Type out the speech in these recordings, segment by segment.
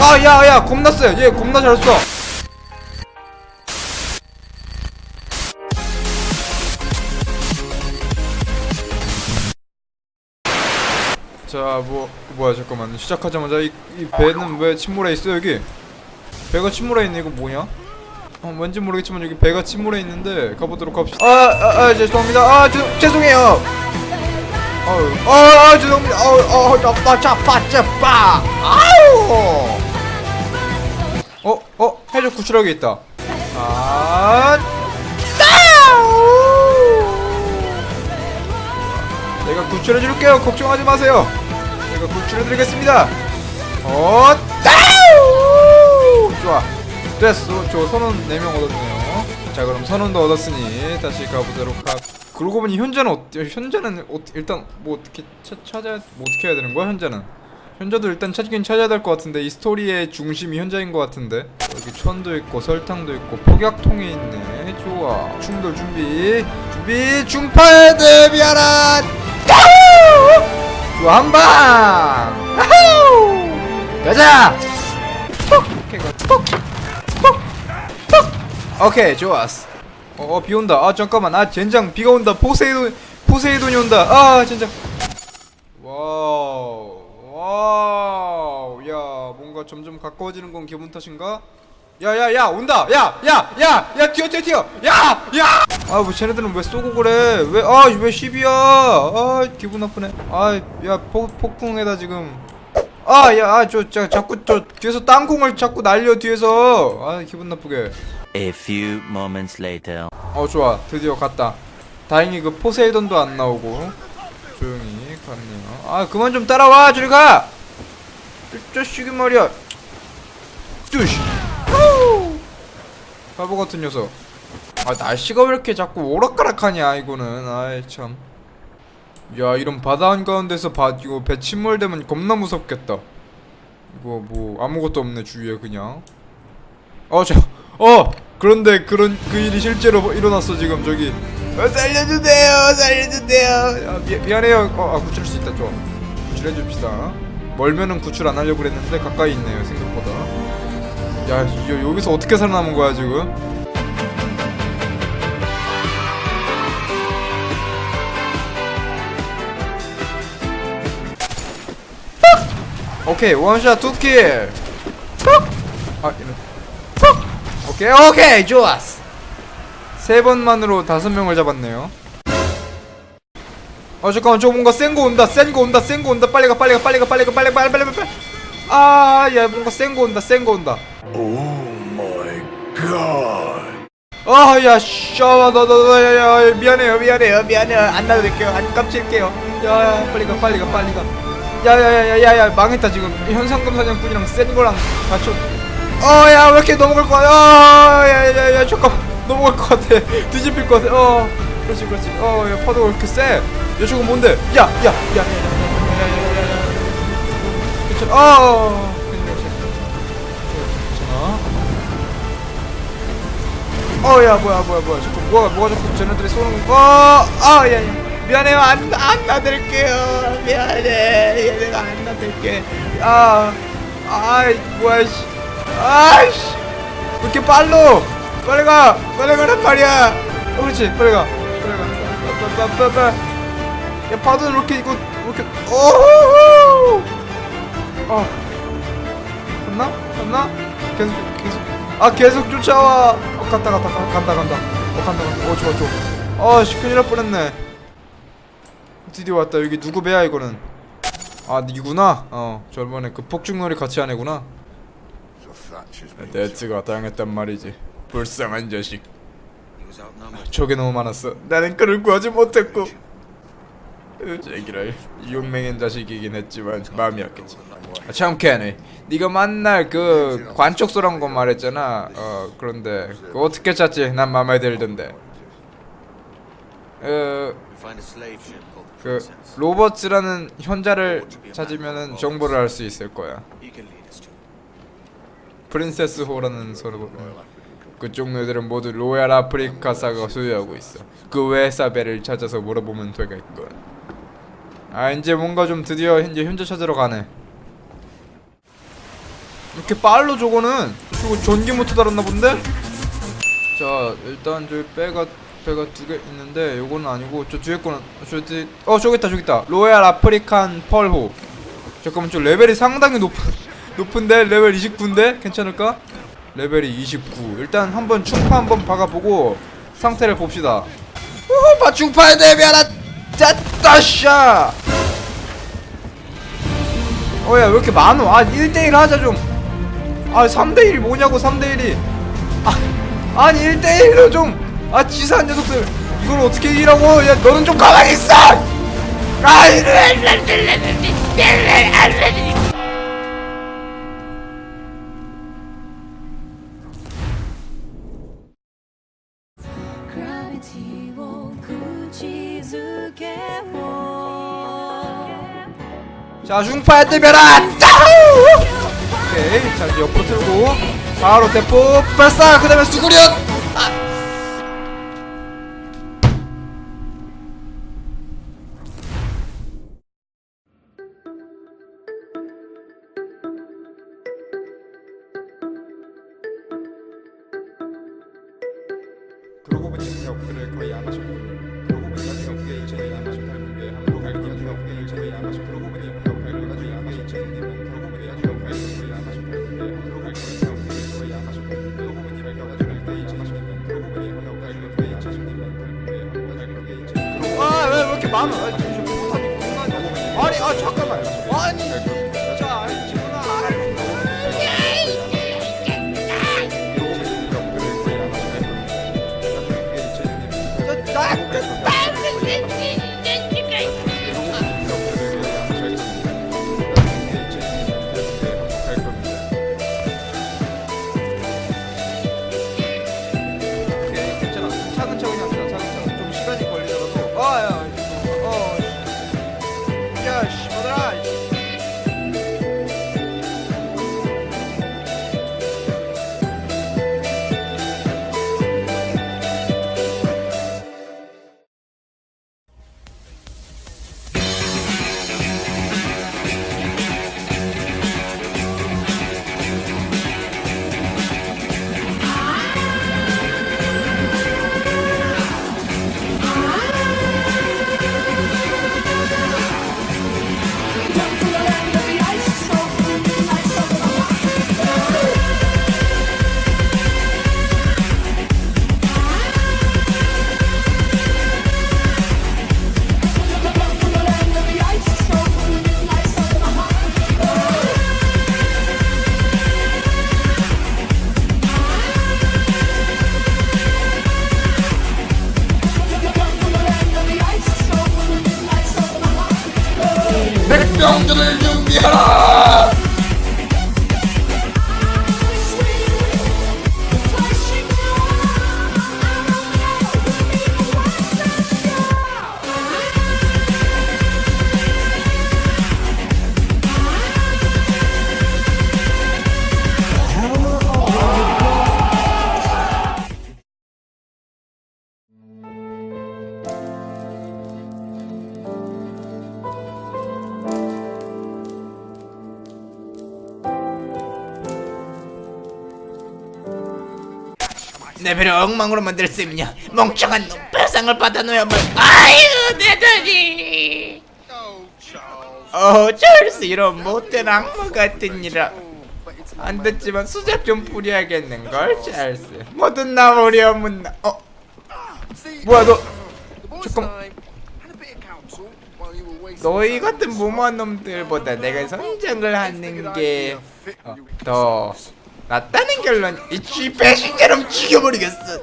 아, 야, 야, 겁나 쎄. 얘 겁나 잘 써. 자, 뭐, 뭐야, 잠깐만. 시작하자마자 이, 이 배는 왜 침몰해 있어, 여기? 배가 침몰해 있네, 이거 뭐냐? 어, 왠지 모르겠지만 여기 배가 침몰해 있는데 가보도록 합시다. 아, 아, 아 죄송합니다. 아, 죄, 죄송해요. 아유, 아, 아, 죄송합니다. 아우, 어, 나빠, 짜빠, 짜빠. 아우. 어, 어, 해적 구출하게 있다. 아. 내가 구출해줄게요. 걱정하지 마세요. 내가 구출해드리겠습니다. 어. 좋아. 됐어. 저 선원 4명 얻었네요. 자, 그럼 선원도 얻었으니 다시 가보도록 하. 그러고 보니 현재는 어, 현재는 어, 일단 뭐 어떻게 차, 찾아 뭐 어떻게 해야 되는 거야 현재는? 현재도 일단 찾긴 찾아야 될 것 같은데 이 스토리의 중심이 현재인 것 같은데? 여기 천도 있고 설탕도 있고 폭약통이 있네. 좋아. 충돌 준비. 준비. 중파에 대비하라 좋아 한방. 가자! 톡! 오케이 좋았어. 어, 어, 비 온다. 아, 잠깐만. 아, 젠장, 비가 온다. 포세이돈, 포세이돈이 온다. 아, 젠장. 와우, 와우. 야, 뭔가 점점 가까워지는 건 기분 탓인가? 야, 야, 야, 온다. 야, 야, 야, 야, 튀어, 튀어, 튀어. 야, 야. 아, 뭐 쟤네들은 왜 쏘고 그래? 왜, 아, 왜 10이야? 아, 기분 나쁘네. 아, 야, 폭, 폭풍에다 지금. 아, 야, 아, 저, 자, 자꾸 저 뒤에서 땅콩을 자꾸 날려 뒤에서. 아, 기분 나쁘게. A few moments later. 어 좋아 드디어 갔다 다행히 그 포세이돈도 안 나오고 조용히 갔네요 아 그만 좀 따라와 저리 가이 자식이 말이야 뚜시 바보 같은 녀석 아 날씨가 왜 이렇게 자꾸 오락가락하냐 이거는 아이 참 야 이런 바다 한가운데서 바 이거 배 침몰되면 겁나 무섭겠다 이거 뭐 아무것도 없네 주위에 그냥 어, 저, 어, 그런데 그런 그 일이 실제로 일어났어 지금 저기. 어, 살려주세요, 살려주세요. 아, 미, 미안해요. 어, 아, 구출할 수 있다, 좋아. 구출해 줍시다. 멀면은 구출 안 하려고 그랬는데 가까이 있네요 생각보다. 야, 여, 여기서 어떻게 살아남은 거야 지금? 오케이 원샷 투킬. 아, 이런. 오케이 오케이 좋았어 세 번만으로 다섯 명을 잡았네요 어 잠깐만 저 뭔가 센 거 온다 센 거 온다 센 거 온다 빨리 가 빨리 가 빨리 가 빨리 가 빨리 빨리 빨리 빨리 아야 뭔가 센 거 온다 센 거 온다 아야 샤와 너너너야 미안해요 미안해요 미안해요 안 놔드릴게요 안 깜칠게요 야야 빨리 가 빨리 가 빨리 가 야야야야야야 망했다 지금 현상금 사냥꾼이랑 센 거랑 같이 어야 왜 이렇게 넘어갈 것 같아 어야야야 잠깐 넘어갈 것 같아 뒤집힐 것 같아 어 그렇지 그렇지? 어 야 파도가 왜 이렇게 쎄야 저거 뭔데? 야야야야야야야야야야 괜찮아 어. 어야 뭐야 뭐야 뭐야. 잠깐 뭐가 뭐가 자꾸 쟤네들이 쏘는 거? 어아야 미안해요. 안 안 놔드릴게요. 미안해. 내가 안 놔드릴게. 아 아이 뭐야 씨. 아이씨. 왜 이렇게 빨로 빨리 가. 빨리 가란 말이야. 어, 그렇지. 빨리 가 빠빠빠빠 야 파도는 이렇게 이거 이렇게 오호 어. 갔나? 갔나? 계속 계속. 아 계속 쫓아와. 어 갔다 갔다 가, 간다 간다. 어 간다 간다. 어 좋아 좋아. 어씨 큰일 날 뻔했네. 드디어 왔다. 여기 누구 배야 이거는? 아 니구나? 어 저번에 그 폭죽놀이 같이 한 애구나. 데츠가 당했단 말이지. 불쌍한 자식 적이 너무 많았어. 나는 그를 구하지 못했고. 제기랄 용맹한 자식이긴 했지만 마음이 약했지. 아, 참 캐네. 네가 만날 그 관촉소란 거 말했잖아. 어 그런데 그 어떻게 찾지? 난 마음에 들던데. 어, 그 로버츠라는 현자를 찾으면은 정보를 알 수 있을 거야. 프린세스 호라는 서로 그쪽 녀들은 모두 로얄 아프리카사가 소유하고 있어. 그 회사 배를 찾아서 물어보면 되겠군. 아 이제 뭔가 좀 드디어 이제 현재 찾으러 가네. 이렇게 빨로 저거는 저거 전기 모터 달았나 본데? 자 일단 저기 배가 배가 두 개 있는데 요거는 아니고 저 뒤에 거는 저 뒤, 어 저기 있다 저기 있다 로얄 아프리칸 펄호 잠깐만 저 레벨이 상당히 높 높은데 레벨 29인데 괜찮을까? 레벨이 29 일단 한번 충파 한번 박아보고 상태를 봅시다 우후 봐 충파에 대비하라 짜따샤 어야 왜 이렇게 많어 아 1대1 하자 좀아 3대1이 뭐냐고 3대1이 아, 아니 1대1로 좀아 지사한 녀석들 이걸 어떻게 이기라고 야 너는 좀 가만히 있어 아 이래 대비하라 짜우! 오케이 자 이제 옆으로 틀고 바로 대포 발사 그 다음에 수구련 아. 그러고 보니 업그레이드 거의 안 하셨군요. 못하니 아니 아 잠깐만 아니 내 배를 엉망으로 만들 수 있냐 멍청한 놈 배상을 받아놓으야 뭘 아이고 내 돈이 어 찰스 이런 못된 악마 같은 일아 안 됐지만 수작 좀 부려야겠는걸? 찰스 뭐든 나오리 없는 나 어? 뭐야 너? 잠깐. 너희 같은 무모한 놈들보다 내가 성장을 하는 게더 낫다는 결론 이 쥐 배신자놈 죽여버리겠어.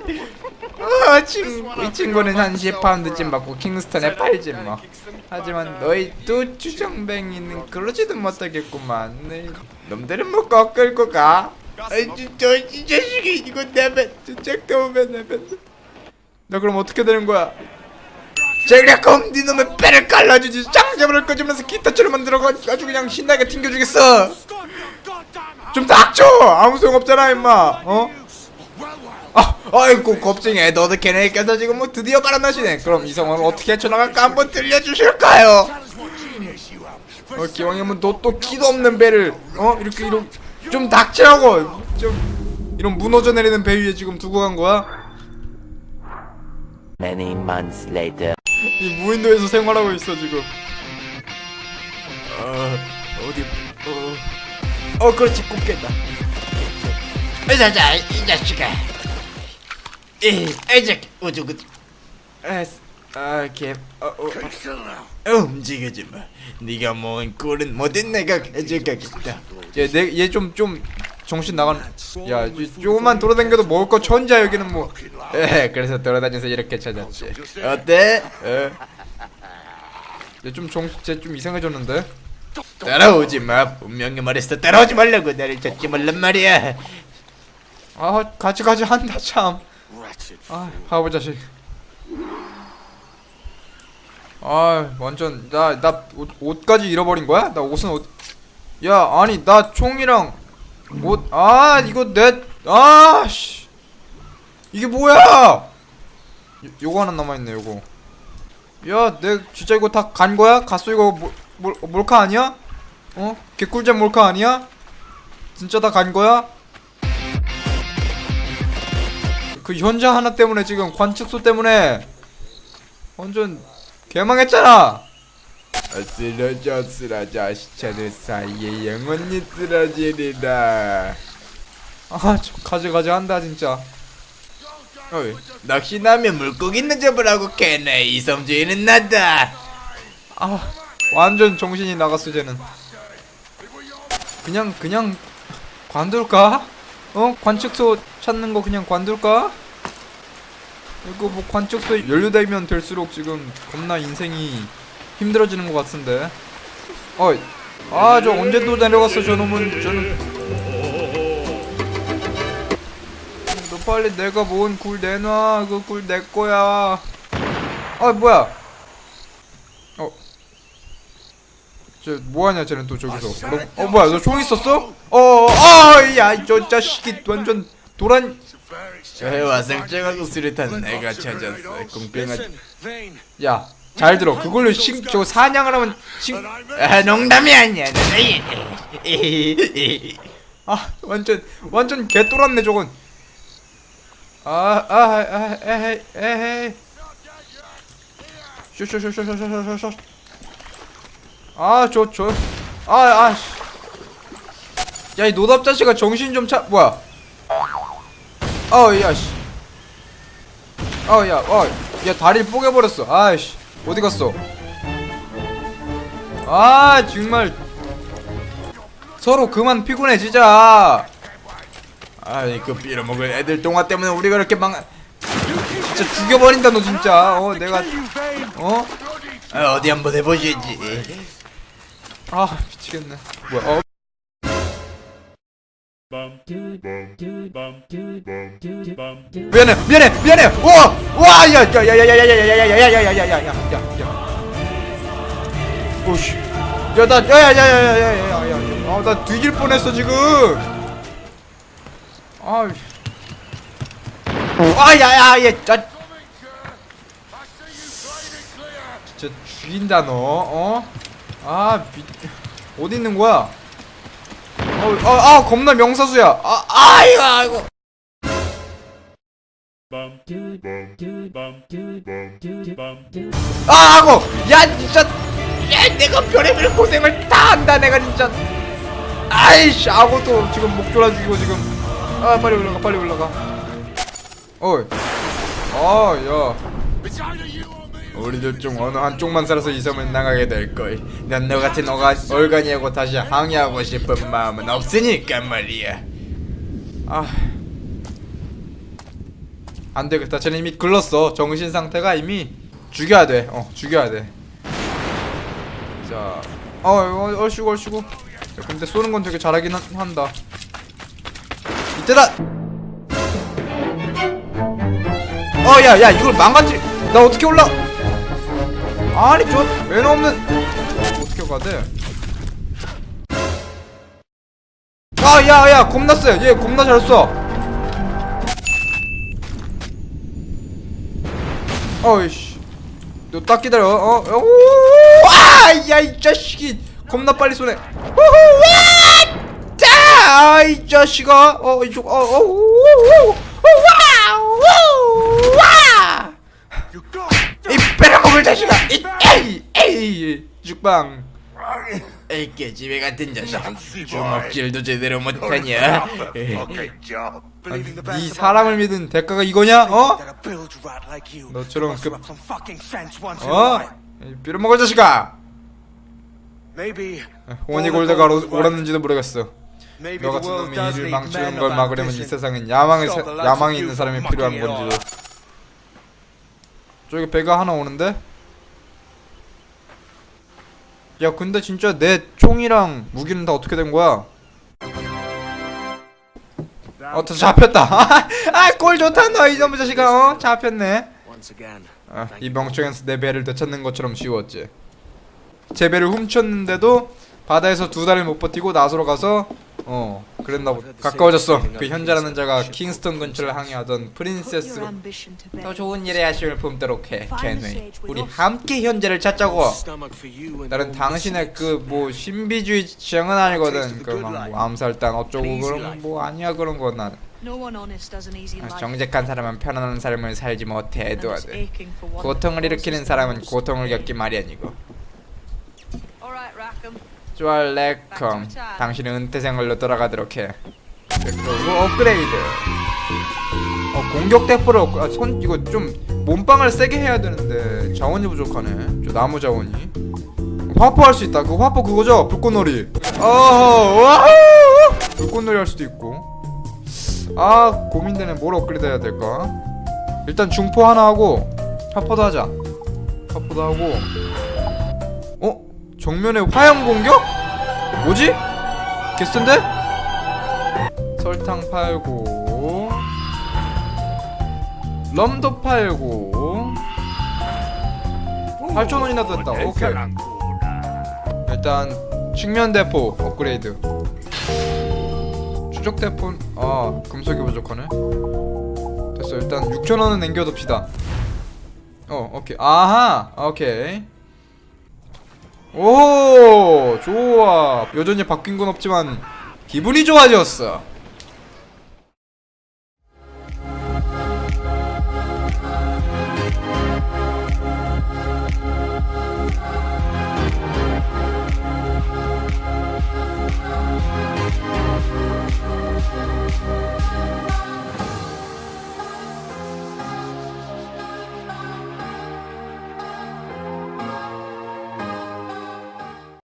어, 친구, 이 친구는 한 10파운드쯤 받고 킹스턴에 팔지 뭐. 하지만 너희 두 주정뱅이는 그러지도 못하겠구만. 네, 놈들은 뭐 꺾을고 가? 아이 저, 이 자식이 이거 내면 저짝도 오면 내면. 너 그럼 어떻게 되는 거야? 제리아컴 네 놈의 배를 갈라주지 짱 잡을 꺼주면서 기타처럼 만들어가지고 그냥 신나게 튕겨주겠어 좀 닥쳐 아무 소용 없잖아 임마 어? 아, 아이고 겁쟁이 너도 걔네 껴서 지금 뭐 드디어 바람나시네 그럼 이 상황을 어떻게 헤쳐나갈까 한번 들려주실까요? 어 기왕이면 너또 키도 없는 배를 어 이렇게 이렇게 좀 닥치라고 좀 이런 무너져 내리는 배 위에 지금 두고 간 거야? Many months later. 이 무인도에서 생활하고 있어 지금 어 어디 어어 그렇지 꼽겠다. 자자 이 자식아. 이 애적 우두구 아개 어, 어, 어, 움직이지 마. 네가 모은 꼴은 모든 내가 가져가겠다. 얘얘 좀좀 정신 나간 야 이- 조금만 돌아다녀도 먹을 거 천지야 여기는 뭐. 에, 그래서 돌아다녀서 이렇게 찾았지. 어때? 얘좀 정신 쟤좀 이상해졌는데 따라오지 마 분명히 말했어 따라오지 말라고 나를 찾지 말란 말이야 아 같이 같이 한다 참 아 바보 자식. 아 완전 나나 옷, 옷까지 잃어버린 거야? 나 옷은 옷... 야 아니 나 총이랑 옷 아 이거 내 아 씨. 이게 뭐야? 요, 요거 하나 남아있네 요거. 야 내 진짜 이거 다 간 거야? 갔어 이거 뭐, 몰, 몰카 아니야? 어? 개꿀잼 몰카 아니야? 진짜 다 간 거야? 그 현장 하나 때문에 지금 관측소 때문에 완전 개망했잖아. 쓰러져 쓰러져 시체들 사이에 영원히 쓰러지리라 아, 저 가지가지 한다 진짜. 어이, 낚시나면 물고기 있는 잡으라고 캐네 이섬주인은 나다 아, 완전 정신이 나갔어 쟤는. 그냥 그냥 관둘까? 어? 관측소 찾는 거 그냥 관둘까? 이거 뭐 관측소 연료되면 될수록 지금 겁나 인생이 힘들어지는 것 같은데. 어이, 아, 저 언제 또 내려갔어 저 놈은 저는. 너 빨리 내가 모은 굴 내놔. 그 굴 내 거야. 아, 뭐야? 어. 저 뭐하냐 쟤는 또 저기서. 너, 어 뭐야 너 총 있었어? 어아야저 자식이 완전 도란. 저해와 생ጨ하고 수류탄 내가 찾았어? 공평한 야잘 들어. 그걸로 싱저 사냥을 하면 싱아 농담이 아니야. 아 완전 완전 개돌았네 저건. 아아 에헤이 에헤이 쇼쇼쇼쇼쇼쇼쇼쇼 아 저 저 아아야이 노답 자식아 정신 좀 차 뭐야? 어야씨. 어야 어 야 다리를 뽀개버렸어. 아이씨. 어디 갔어? 아 정말. 서로 그만 피곤해지자. 아이 그 빌어먹을 애들 동화 때문에 우리가 이렇게 망 진짜 죽여버린다 너 진짜. 어 내가 어? 아, 어디 한번 해보시지 아 미치겠네 뭐야 어 미안해 미안해 미안해 와와야야야야야야야야야야야야야야야야야 오씨 야나 야야야야야야야야 아나 뒤질 뻔했어 지금 아 아야야야 짜 진짜 죽인다 너 어? 아 미... 어디 있는 거야? 어, 아, 아 겁나 명사수야. 아, 아이고, 아이고. 아, 하고, 야, 진짜, 야, 내가 별의별 고생을 다 한다, 내가 진짜. 아이씨, 아고도 지금 목 졸라 죽이고 지금. 아, 빨리 올라가, 빨리 올라가. 어이, 아, 야. 우리도 좀 어느 한쪽만 살아서 이 섬을 나가게 될걸 난 너 같은 어가, 얼간이하고 다시 항의하고 싶은 마음은 없으니까 말이야 아. 안 되겠다. 쟤는 이미 글렀어. 정신 상태가 이미 죽여야 돼. 어, 죽여야 돼. 자, 어, 어 얼씨구 얼씨구. 야, 근데 쏘는 건 되게 잘하긴 한, 한다. 이때다. 어, 야, 야, 이걸 망가지. 나 어떻게 올라? 아니, 저 매너 없는. 어떻게 가대? 아, 야, 야, 겁나 세. 얘 겁나 잘 쏴. 어이씨. 너 딱 기다려. 어, 어, 오, 아, 야, 이 자식이 겁나 빨리 쏘네. 아이 자식아 어 이쪽 어어와와이 빼라먹을 자식아. 이 에이 에이 죽방. 에이 깨지배 같은 자식. 주먹질도 제대로 못하냐. 이. 사람을 믿은 대가가 이거냐? 어? 너처럼 그 어? 이 빌어먹을 자식아. 원이 골드가 로- 옳았는지도 모르겠어. 너 같은 놈이 일을 망치는 걸 막으려면 이 세상엔 야망의 사, 야망이 있는 사람이 필요한 건지도 저기 배가 하나 오는데? 야 근데 진짜 내 총이랑 무기는 다 어떻게 된 거야? 어, 다 잡혔다. 아, 꼴 좋다, 너 이놈의 자식아. 어, 잡혔네. 아, 이 멍청해서 내 배를 되찾는 것처럼 쉬웠지. 제 배를 훔쳤는데도 바다에서 두 달을 못 버티고 나서로 가서 어 그랬나 보다. 가까워졌어. 그 현자라는 자가 킹스턴 근처를 항해하던 프린세스로 더 좋은 일에 아쉬움을 품도록 해, 켄웨이. 우리 함께 현재를 찾자고. 나는 당신의 그 뭐 신비주의 지향은 아니거든. 그막 뭐 암살단 어쩌고 그런 거뭐 아니야 그런 건 easy life. 정직한 사람은 편안한 삶을 살지 못해 에드워드. 고통을 일으키는 사람은. 고통을 겪기 마련이고. Rackham. 쫄레컴 당신은 은퇴 생활로 돌아가도록 해. 그리고 업그레이드. 어 공격 대포를 업- 아, 손 이거 좀 몸빵을 세게 해야 되는데 자원이 부족하네. 저 나무 자원이. 화포 할 수 있다. 그 화포 그거죠? 불꽃놀이. 어허 와우! 불꽃놀이 할 수도 있고. 아 고민되네. 뭘 업그레이드 해야 될까? 일단 중포 하나 하고 화포도 하자. 화포도 하고. 어? 정면에 화염 공격? 뭐지? 개센데? 설탕 팔고 럼도 팔고 8,000원이나 됐다 오케이 일단 측면 대포 업그레이드 추적 대포 아 금속이 부족하네 됐어 일단 6,000원은 남겨둡시다 어 오케이 아하 오케이 오 좋아. 여전히 바뀐 건 없지만 기분이 좋아졌어